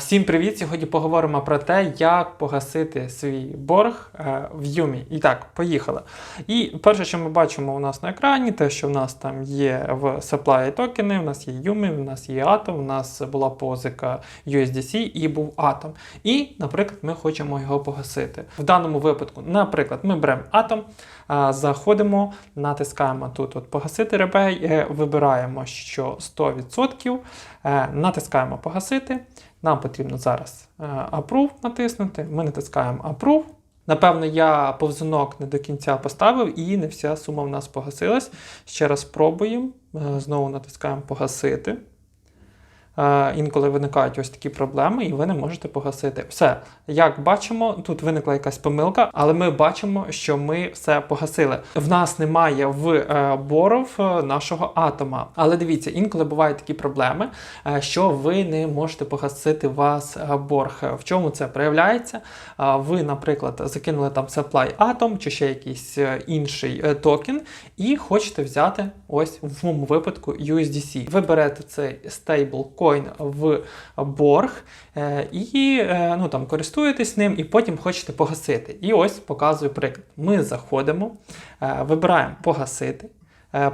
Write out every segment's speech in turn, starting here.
Всім привіт! Сьогодні поговоримо про те, як погасити свій борг е, в Юмі. І так, поїхали. І перше, що ми бачимо у нас на екрані, те, що в нас там є в supply токени, в нас є Yuми, в нас є Atom, в нас була позика USDC і був Atom. І, наприклад, ми хочемо його погасити. В даному випадку, наприклад, ми беремо Atom, а, заходимо, натискаємо тут от погасити ребей, е, вибираємо, що 100%, е, натискаємо погасити. Нам потрібно зараз е, Approve натиснути. Ми натискаємо Approve. Напевно, я повзунок не до кінця поставив і не вся сума в нас погасилась. Ще раз пробуємо. Е, Знову натискаємо погасити. Е, Інколи виникають ось такі проблеми, і ви не можете погасити. Все, як бачимо, тут виникла якась помилка, але ми бачимо, що ми все погасили. В нас немає в е, боров е, нашого атома. Але дивіться, інколи бувають такі проблеми, що ви не можете погасити вас борг. В чому це проявляється? Ви, наприклад, закинули там supply атом чи ще якийсь інший токен, і хочете взяти ось в моєму випадку USDC. Ви берете цей стейблкоін в борг е, і е, ну, там, користуєтесь ним, і потім хочете погасити. І ось показую приклад. Ми заходимо, е, вибираємо погасити,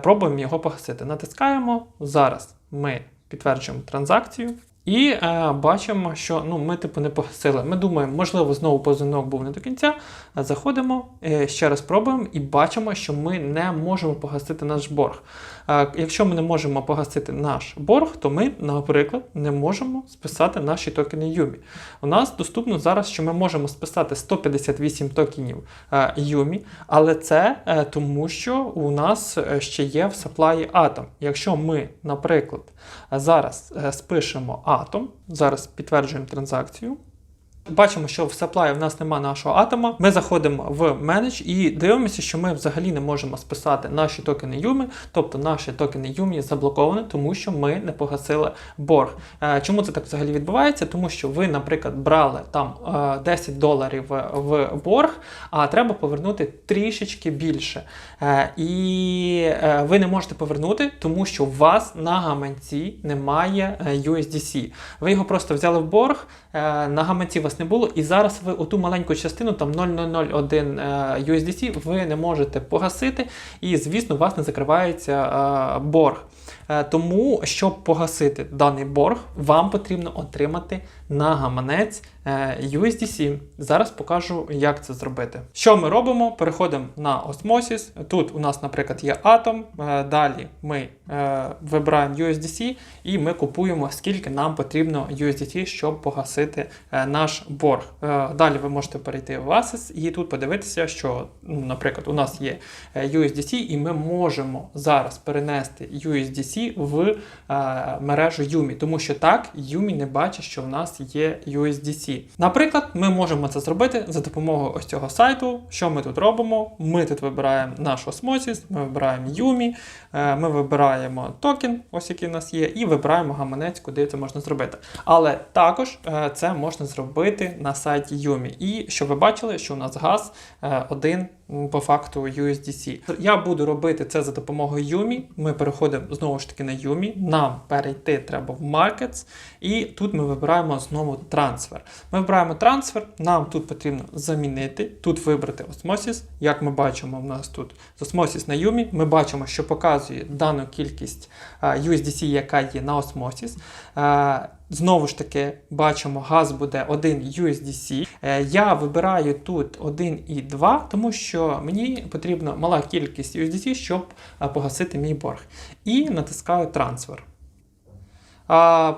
пробуємо його погасити. Натискаємо. Зараз ми підтверджуємо транзакцію. І е, бачимо, що ну, ми типу не погасили. Ми думаємо, можливо, знову позинок був не до кінця. Заходимо, е, ще раз пробуємо і бачимо, що ми не можемо погасити наш борг. Е, якщо ми не можемо погасити наш борг, то ми, наприклад, не можемо списати наші токени Юмі. У нас доступно зараз, що ми можемо списати 158 токенів е, але це е, тому, що у нас е, ще є в саплаї атом. Якщо ми, наприклад, зараз е, спишемо атом, зараз підтверджуємо транзакцію. Бачимо, що в supply в нас немає нашого атома. Ми заходимо в менедж і дивимося, що ми взагалі не можемо списати наші токени Юми, тобто наші токени Юмі заблоковані, тому що ми не погасили борг. Е, Чому це так взагалі відбувається? Тому що ви, наприклад, брали там е, 10 доларів в борг, а треба повернути трішечки більше. Е, І е, ви не можете повернути, тому що у вас на гаманці немає е, USDC. Ви його просто взяли в борг, е, на гаманці у вас не було, і зараз ви оту маленьку частину, там 0,001 е, USDC, ви не можете погасити, і, звісно, у вас не закривається е, борг. Е, Тому, щоб погасити даний борг, вам потрібно отримати на гаманець е, USDC. Зараз покажу, як це зробити. Що ми робимо? Переходимо на Osmosis. Тут у нас, наприклад, є атом. Е, Далі ми е, вибираємо USDC і ми купуємо, скільки нам потрібно USDT, щоб погасити наш борг. Далі ви можете перейти в Assets і тут подивитися, що, ну, наприклад, у нас є USDC, і ми можемо зараз перенести USDC в мережу Yumi, тому що так Yumi не бачить, що в нас є USDC. Наприклад, ми можемо це зробити за допомогою ось цього сайту. Що ми тут робимо? Ми тут вибираємо наш Osmosis, ми вибираємо Yumi, е, ми вибираємо токен, ось який у нас є, і вибираємо гаманець, куди це можна зробити. Але також е, це можна зробити на сайті Yumi. І щоб ви бачили, що у нас газ е, один м, по факту USDC. Я буду робити це за допомогою Yumi. Ми переходимо знову ж таки на Yumi. Нам перейти треба в Markets, і тут ми вибираємо знову трансфер. Ми вибираємо трансфер, нам тут потрібно замінити, тут вибрати Osmosis. Як ми бачимо, в нас тут з Osmosis на Yumi. Ми бачимо, що показує дану кількість USDC, яка є на Osmosis. Знову ж таки, бачимо, газ буде 1 USDC. Е, Я вибираю тут 1,2, тому що мені потрібна мала кількість USDC, щоб е, погасити мій борг. І натискаю трансфер.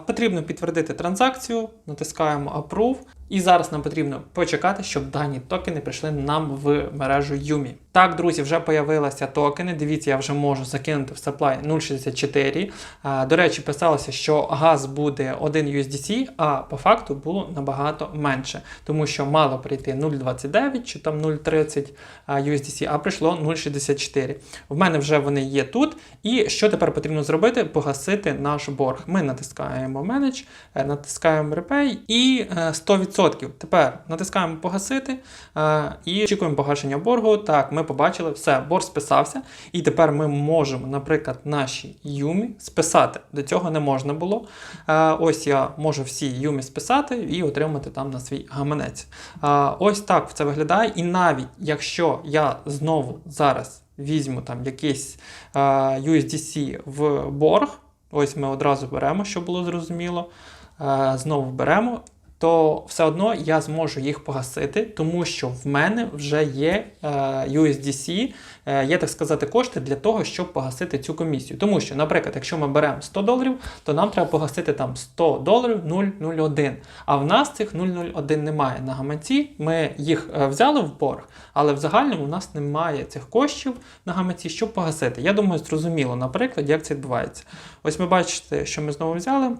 Потрібно підтвердити транзакцію, натискаємо Approve. І зараз нам потрібно почекати, щоб дані токени прийшли нам в мережу Yumi. Так, друзі, вже появилися токени. Дивіться, я вже можу закинути в supply 0.64. До речі, писалося, що газ буде 1 USDC, а по факту було набагато менше, тому що мало прийти 0.29 чи там 0.30 USDC, а прийшло 0.64. В мене вже вони є тут. І що тепер потрібно зробити? Погасити наш борг. Ми натискаємо Manage, е, натискаємо Repay і е, 100% 100%. Тепер натискаємо погасити е, і очікуємо погашення боргу. Так, ми побачили, все, борг списався. І тепер ми можемо, наприклад, наші юмі списати. До цього не можна було. Е, ось я можу всі юмі списати і отримати там на свій гаманець. Е, ось так це виглядає. І навіть якщо я знову зараз візьму там якийсь е, USDC в борг, ось ми одразу беремо, щоб було зрозуміло. Знову беремо, то все одно я зможу їх погасити, тому що в мене вже є е, USDC, е, є так сказати, кошти для того, щоб погасити цю комісію. Тому що, наприклад, якщо ми беремо 100 доларів, то нам треба погасити там 100 доларів 0,01. А в нас цих 0,01 немає на гаманці. Ми їх е, взяли в борг, але в загальному у нас немає цих коштів на гаманці, щоб погасити. Я думаю, зрозуміло, наприклад, як це відбувається. Ось ми бачите, що ми знову взяли.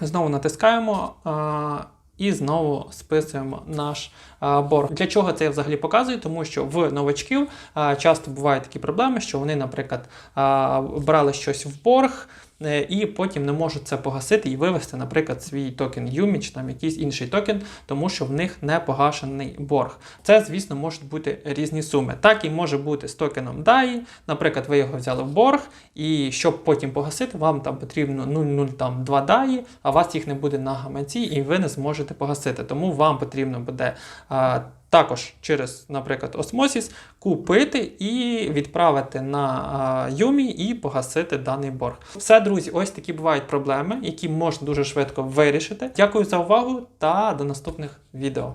Знову натискаємо а, і знову списуємо наш а, борг. Для чого це я взагалі показую? Тому що в новачків а, часто бувають такі проблеми, що вони, наприклад, а, брали щось в борг. Е, І потім не можуть це погасити і вивести, наприклад, свій токен Юмі чи там якийсь інший токен, тому що в них не погашений борг. Це, звісно, можуть бути різні суми. Так і може бути з токеном DAI. Наприклад, ви його взяли в борг, і щоб потім погасити, вам там потрібно 0,02 DAI, а вас їх не буде на гаманці, і ви не зможете погасити. Тому вам потрібно буде. Також через, наприклад, осмосіс купити і відправити на Юмі і погасити даний борг. Все, друзі, ось такі бувають проблеми, які можна дуже швидко вирішити. Дякую за увагу та до наступних відео.